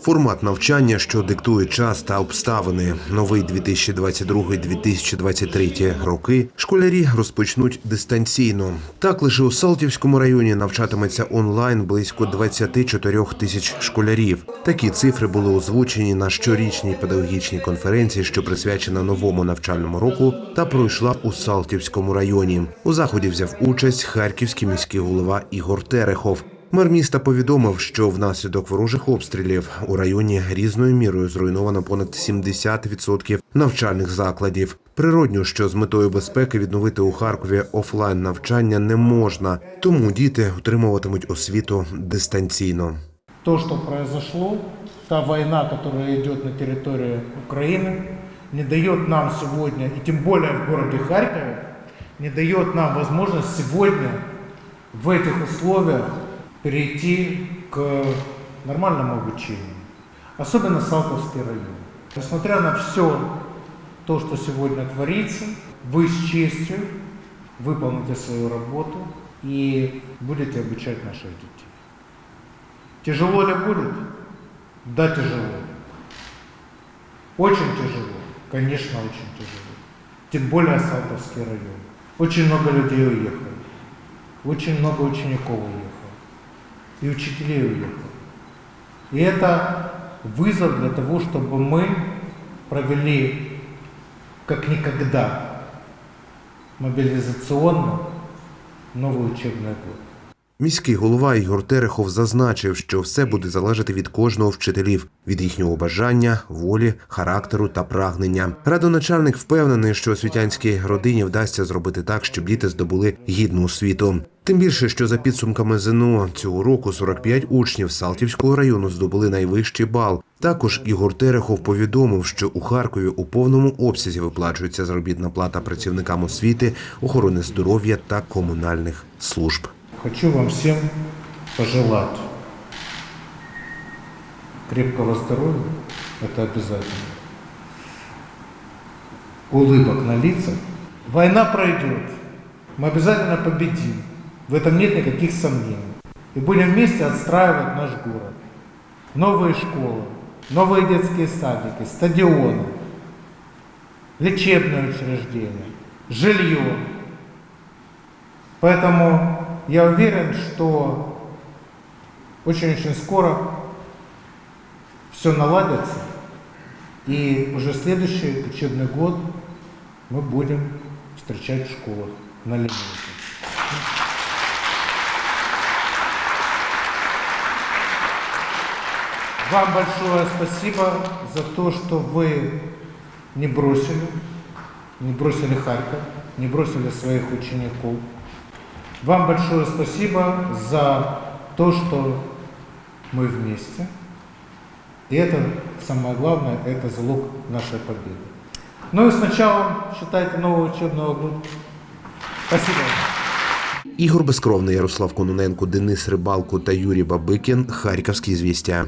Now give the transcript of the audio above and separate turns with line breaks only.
Формат навчання, що диктує час та обставини. Новий 2022-2023 роки школярі розпочнуть дистанційно. Так лише у Салтівському районі навчатиметься онлайн близько 24 тисяч школярів. Такі цифри були озвучені на щорічній педагогічній конференції, що присвячена новому навчальному року, та пройшла у Салтівському районі. У заході взяв участь харківський міський голова Ігор Терехов. Мер міста повідомив, що внаслідок ворожих обстрілів у районі різною мірою зруйновано понад 70% навчальних закладів. Природньо, що з метою безпеки відновити у Харкові офлайн навчання не можна, тому діти отримуватимуть освіту дистанційно.
То, что произошло, та война, которая идет на территории Украины, не дает нам сегодня, и тем более в городе Харькове, не дает нам возможность сегодня в этих условиях перейти к нормальному обучению. Особенно Салтовский район. Несмотря на все то, что сегодня творится, вы с честью выполните свою работу и будете обучать наших детей. Тяжело ли будет? Да, тяжело. Очень тяжело. Конечно, очень тяжело. Тем более Салтовский район. Очень много людей уехало. Очень много учеников уехало. И учителей уехало. И это вызов для того, чтобы мы провели как никогда мобилизационно новый учебный год.
Міський голова Ігор Терехов зазначив, що все буде залежати від кожного вчителів, від їхнього бажання, волі, характеру та прагнення. Радоначальник впевнений, що освітянській родині вдасться зробити так, щоб діти здобули гідну освіту. Тим більше, що за підсумками ЗНО цього року 45 учнів Салтівського району здобули найвищий бал. Також Ігор Терехов повідомив, що у Харкові у повному обсязі виплачується заробітна плата працівникам освіти, охорони здоров'я та комунальних служб.
Хочу вам всем пожелать крепкого здоровья, это обязательно, улыбок на лицах. Война пройдет, мы обязательно победим, в этом нет никаких сомнений. И будем вместе отстраивать наш город. Новые школы, новые детские садики, стадионы, лечебные учреждения, жилье. Поэтому я уверен, что очень-очень скоро все наладится, и уже следующий учебный год мы будем встречать в школах на линейке. Вам большое спасибо за то, что вы не бросили, не бросили Харьков, не бросили своих учеников. Вам большое спасибо за то, что мы вместе. И это самое главное, это залог нашей победы. Ну и с началом, считайте, нового учебного года. Спасибо.
Ігор Безкровний, Ярослав Кононенко, Денис Рибалко та Юрій Бабикін. Харківські звістя.